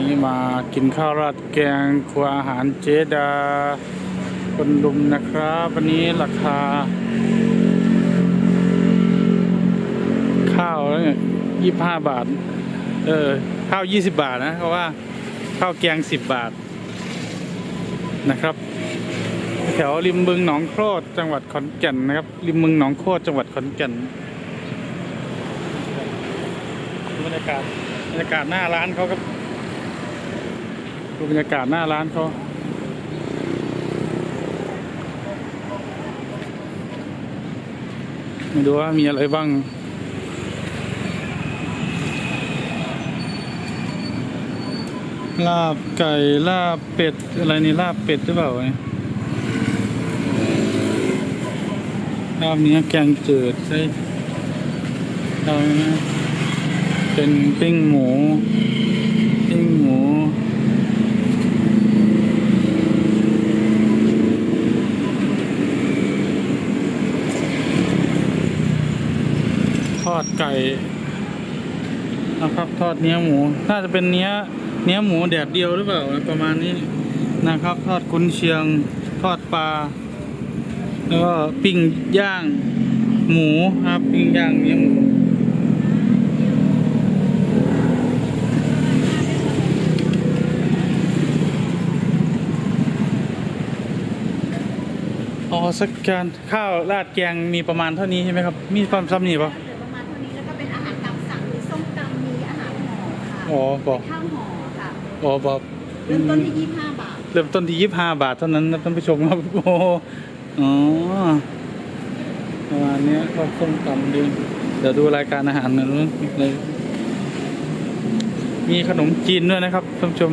นี้มากินข้าวราดแกงครัวอาหารเจดา คนลุมนะครับ วันนี้ราคา ข้าวยี่ห้าบาท เออ ข้าวยี่สิบาทนะ เพราะว่าข้าวแกงสิบบาทนะครับ แถวริมบึงหนองโครดจังหวัดขอนแก่นนะครับ ริมบึงหนองโครดจังหวัดขอนแก่นบรรยากาศบรรยากาศหน้าร้านเขาครับ ดูบรรยากาศหน้าร้านเขาไม่รู้ว่ามีอะไรบ้าง ลาบไก่ลาบเป็ด อะไรนี่ลาบเป็ดหรือเปล่าเนี่ยลาบเนี้ยแกงจืดใช่เรานะเป็นปิ้งหมู ทอ ดไก่นะครับทอดเนื้อหมู น่าจะเป็นเนื้อเนื้อหมูแดดเดียวหรือเปล่าประมาณนี้นะครับ ทอดกุนเชียง ทอดปลา แล้วก็ปิ้งย่างหมูครับปิ้งย่างเนื้อหมูอ๋อสักการข้าวราดแกงมีประมาณเท่านี้ใช่ไหมครับ มีความซ้ำนี่ปะ อค่ะอ๋อบอกข้าวห่อค่ะอ๋อบอกเริ่มต้นที่25บาท เริ่มต้นที่ยี่ห้าบาทเท่านั้นนะท่านผู้ชมครับโอ้โหอ๋อประมาณเนี้ยก็ส้มตำดีเดี๋ยวดูรายการอาหารหน่อยเลยมีขนมจีนด้วยนะครับท่านผู้ชม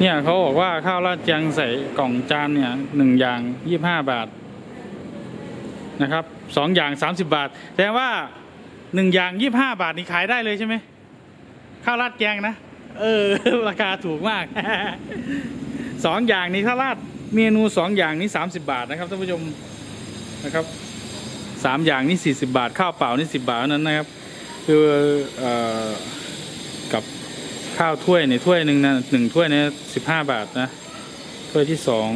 เนี่ยเขาบอกว่าข้าวราดแกงใส่กล่องจานเนี่ยหนึ่งอย่างยี่ห้าบาทนะครับสองอย่างสามสิบบาทแสดงว่าหนึ่งอย่างยี่ห้าบาทนี่ขายได้เลยใช่ไหม ข้าวราดแกงนะ เออ ราคาถูกมากสองอย่างนี้ถ้าราดเมนูสองอย่างนี้สามสิบาทนะครับท่านผู้ชมนะครับสามอย่างนี่สี่สิบาท ข้าวเปล่านี่สิบาทเท่านั้นนะครับ คือเอ่อกับข้าวถ้วยในถ้วยหนึ่งนะหนึ่งถ้วยเนี่ยสิบห้าบาทนะถ้วยที่สอง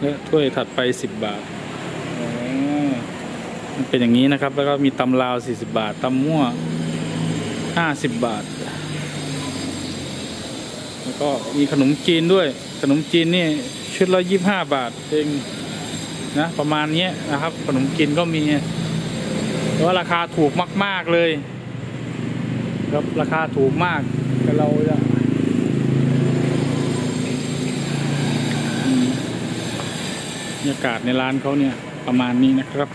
และถ้วยถัดไปสิบบาทอ๋อมันเป็นอย่างนี้นะครับ แล้วก็มีตำลาวสี่สิบาทตำมั่วห้าสิบบาท ก็มีขนมจีนด้วย ขนมจีนนี่ชุดละยี่ห้าบาทเองนะประมาณนี้นะครับ ขนมจีนก็มีแต่ว่าราคาถูกมาก ๆเลย ครับราคาถูกมากแต่เราจะบรรยากาศในร้านเขาเนี่ยประมาณนี้นะครับ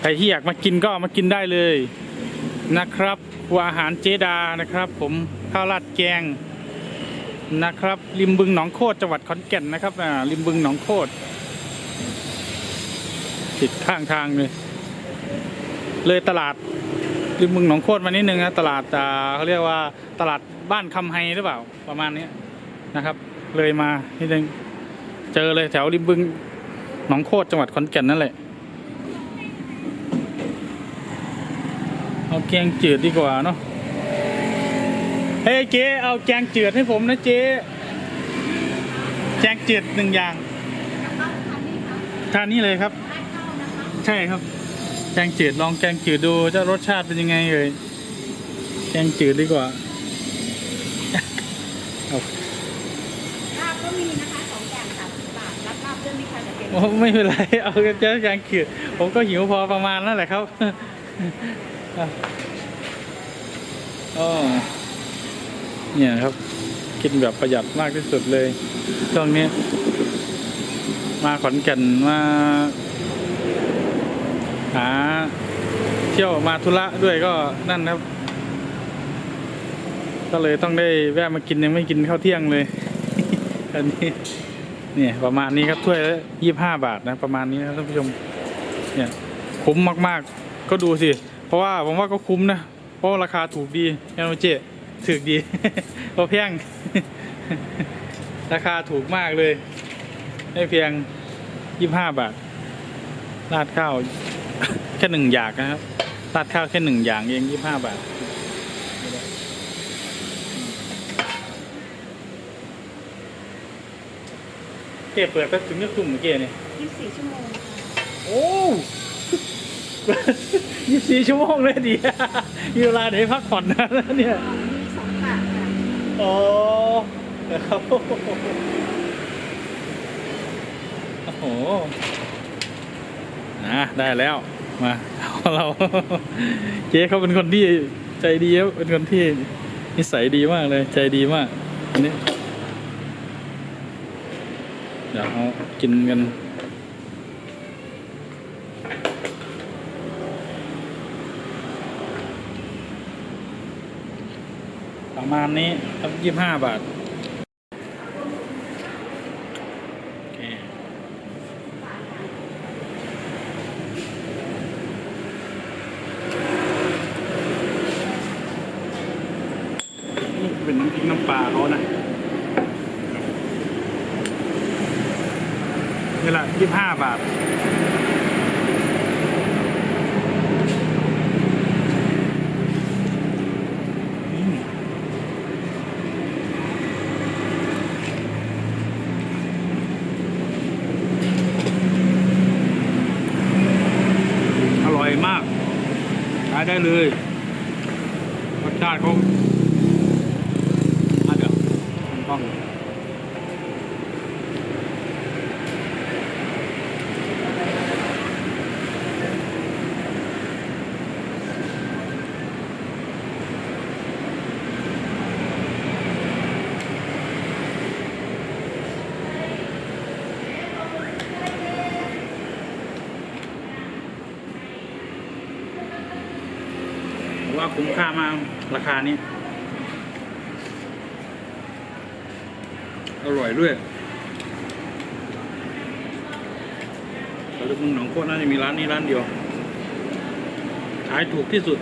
ใครที่อยากมากินก็มากินได้เลยนะครับครัวอาหารเจดานะครับ ผมข้าวราดแกง นะครับ ริมบึงหนองโคดจังหวัดขอนแก่นนะครับอ่าริมบึงหนองโคดติดข้างทางเลยเลยตลาดริมบึงหนองโคดมานิดนึงนะตลาดอ่าเขาเรียกว่าตลาดบ้านคำไฮหรือเปล่าประมาณนี้นะครับ เลยมานิดนึงเจอเลยแถวริมบึงหนองโคดจังหวัดขอนแก่นนั่นแหละเอาแกงจืดดีกว่าเนาะ ฮ้ยเจ๊เอาแกงจืดให้ผมนะเจ๊แกงจืดหนึ่งอย่างข้าวทานนี่คะทานนี่เลยครับราดข้าวนะคะใช่ครับ แกงจืดลองแกงจืดดูเจ้ารสชาติเป็นยังไงเลย แกงจืดดีกว่าเอาลาบก็มีนะคะสองอย่าง30บาทรับลาบด้วยไหมคะเดี๋ยวเก็บโอ้ไม่เป็นไร เอาเจ้าแกงจืดผมก็หิวพอประมาณนั่นแหละครับ อ๋อ เนี่ยครับ กินแบบประหยัดมากที่สุดเลยช่วงนี้ มาขอนแก่นมาหาเที่ยวมาธุระด้วยก็นั่นครับ ก็เลยต้องได้แวะมากินยังไม่กินข้าวเที่ยงเลยอันนี้เนี่ยประมาณนี้ครับถ้วยละยี่บห้าบาทนะประมาณนี้นะท่านผู้ชม เนี่ยคุ้มมากๆ ก็ดูสิ เพราะว่าผมว่าก็คุ้มนะ เพราะราคาถูกดีแอนโนเจ ถึกดีเพราะเพียง ราคาถูกมากเลย ไม่เพียงยี่ห้าบาท ราดข้าวแค่หนึ่งอย่างนะครับ ราดข้าวแค่หนึ่งอย่างเองยี่ห้าบาทเก็บเปิดแป๊บถึงจะคุ้มเกเนี่ยยี่สี่ชั่วโมง โอ้ยี่สี่ชั่วโมงเลยดีมีเวลาไหนพักผ่อนนะเนี่ย อ๋อครับโอ้โหนะได้แล้วมาเอาเราเจ๊เขาเป็นคนที่ใจดีครับเป็นคนที่นิสัยดีมากเลย ใจดีมากอันนี้เดี๋ยวเอากินกัน ประมาณนี้ครับยี่ห้าบาทโอเคเป็นน้ำพริกน้ำปลาเขานะนี่แหละยี่ห้าบาท อืมอร่อยมากขาย ได้เลยรสชาติเขาอาจจะต้อง ว่าคุ้มค่ามากราคานี้ อร่อยด้วยแต่ลูกมึงหนองโคตรน่าจะมีร้านนี้ร้านเดียวขายถูกที่สุด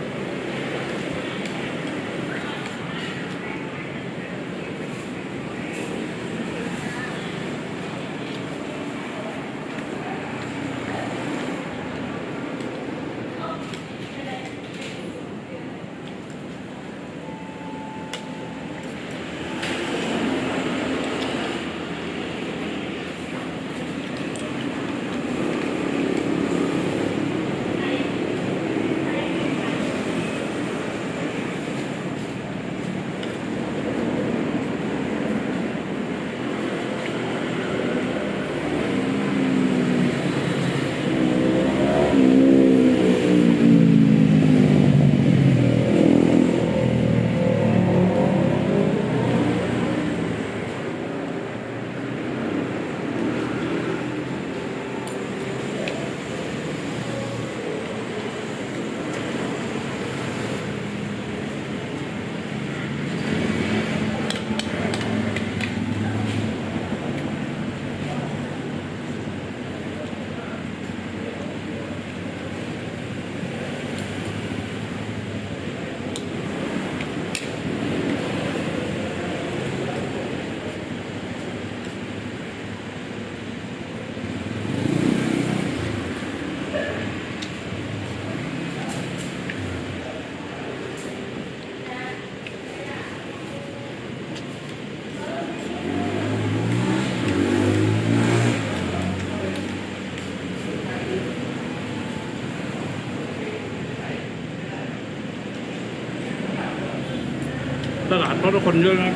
ลาดเพราะทุกคนเยอะนะ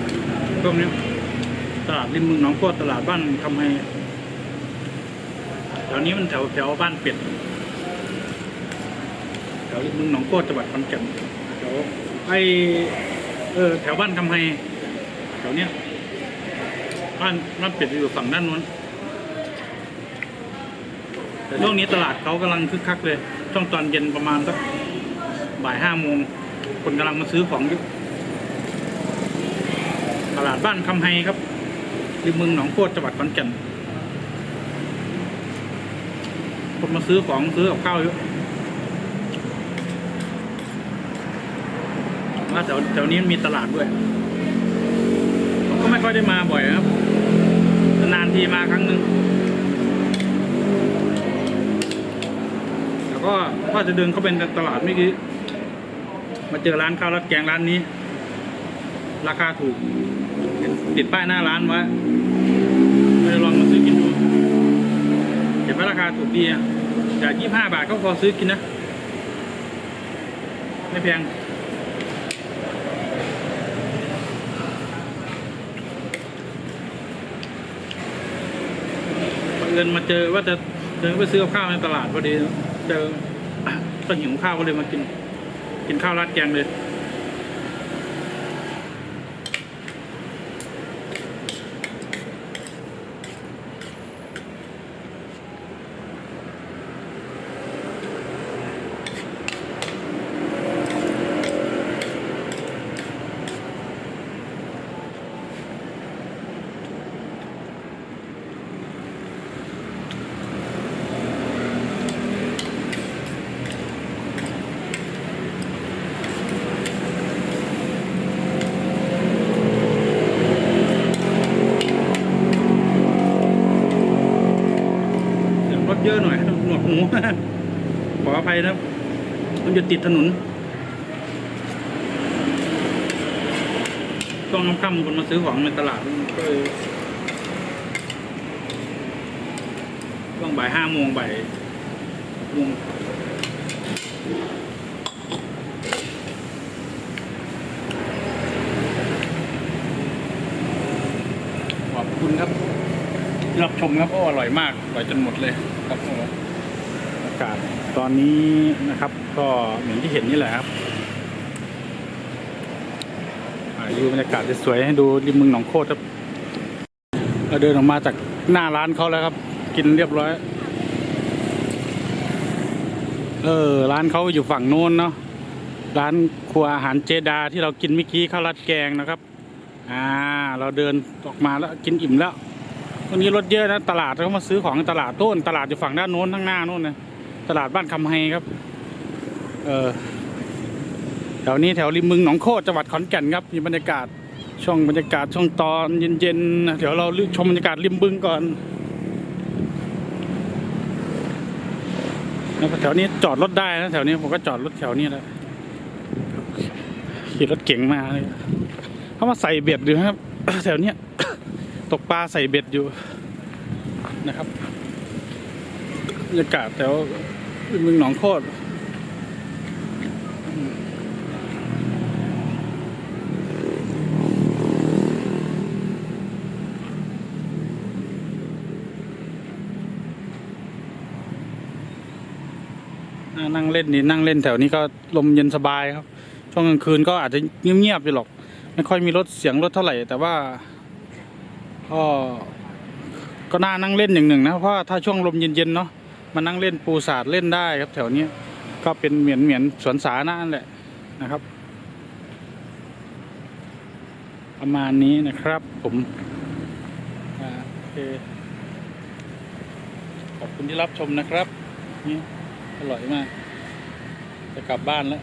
ช่วงนี้ตลาดริมเมืองหนองโคตรตลาดบ้านทำให้แถวนี้มันแถวแถวบ้านเป็ดแถวริมเมืองหนองโคตรจังหวัดขอนแก่นแถวไอเออแถวบ้านทำให้แถวเนี้ยบ้านบ้านเป็ดอยู่ฝั่งด้านนู้นแต่ช่วงนี้ตลาดเขากำลังคึกคักเลยช่วงตอนเย็นประมาณสักบ่ายห้าโมงคนกำลังมาซื้อของอยู่ ลาดบ้านคำไฮครับริมเมืองหนองโคตจังหวัดขอนแก่นคนมาซื้อของซื้อกับข้าวเยอะว่าแถวแถวนี้มีตลาดด้วยผมก็ไม่ค่อยได้มาบ่อยครับ นานทีมาครั้งหนึ่งแล้วก็ว่าจะเดินเข้าเป็นตลาดเมื่อกี้มาเจอร้านข้าวราดแกงร้านนี้ ราคาถูก ติดป้ายหน้าร้านไว้ไปลองมาซื้อกินดูเห็นว่าราคาถูกดีอะจากยี่ห้าบาทก็พอซื้อกินนะ ไม่แพงบังเอิญมาเจอว่าจะเดินไปซื้อกับข้าวในตลาดพอดีเจอก็หิวข้าวก็เลยมากิน กินข้าวราดแกงเลย เสียงรถเยอะหน่อย หู ขออภัยนะครับ มันจะติดถนนช่วงค่ำๆคนมาซื้อของในตลาดก็ช่วงบ่ายห้าโมงบ่ายโมงขอบคุณครับรับชมครับโอ้อร่อยมากอร่อยจนหมดเลยครับโอ้อากาศตอนนี้นะครับก็เหมือนที่เห็นนี่แหละครับดูบรรยากาศสวยให้ดูริมเมืองหนองโคตรครับเราเดินออกมาจากหน้าร้านเขาแล้วครับ กินเรียบร้อย เออร้านเขาอยู่ฝั่งโน้นเนาะร้านครัวอาหารเจดาที่เรากินเมื่อกี้ข้าวราดแกงนะครับ อ่า เราเดินออกมาแล้วกินอิ่มแล้ววันนี้รถเยอะนะตลาดเขามาซื้อของตลาดต้นตลาดอยู่ฝั่งด้านโน้นข้างหน้าโน้นนะ ตลาดบ้านคำไฮครับ เออแถวนี้แถวริมบึงหนองโคตจังหวัดขอนแก่นครับมีบรรยากาศช่วงบรรยากาศช่วงตอนเย็นๆนะเดี๋ยวเราชมบรรยากาศริมบึงก่อนแล้วแถวนี้จอดรถได้นะแถวนี้ผมก็จอดรถแถวนี้แหละขี่รถเก๋งมาเลยเขามาใส่เบ็ดอยู่ครับ แถวเนี้ยตกปลาใส่เบ็ดอยู่นะครับบรรยากาศแถว เมืองหนองโคตรอ่านั่งเล่นนี่นั่งเล่นแถวนี้ก็ลมเย็นสบายครับ ช่วงกลางคืนก็อาจจะเงียบๆอยู่หรอก ไม่ค่อยมีรถเสียงรถเท่าไหร่ แต่ว่าก็ก็น่านั่งเล่นอย่างหนึ่งนะเพราะถ้าช่วงลมเย็นๆเนาะ มานั่งเล่นปูสาดเล่นได้ครับ แถวเนี้ยก็เป็นเหมือนเหมือนสวนสาธารณะนั่นแหละนะครับ ประมาณนี้นะครับผมอ่าโอเคขอบคุณที่รับชมนะครับนี่อร่อยมาก จะกลับบ้านแล้ว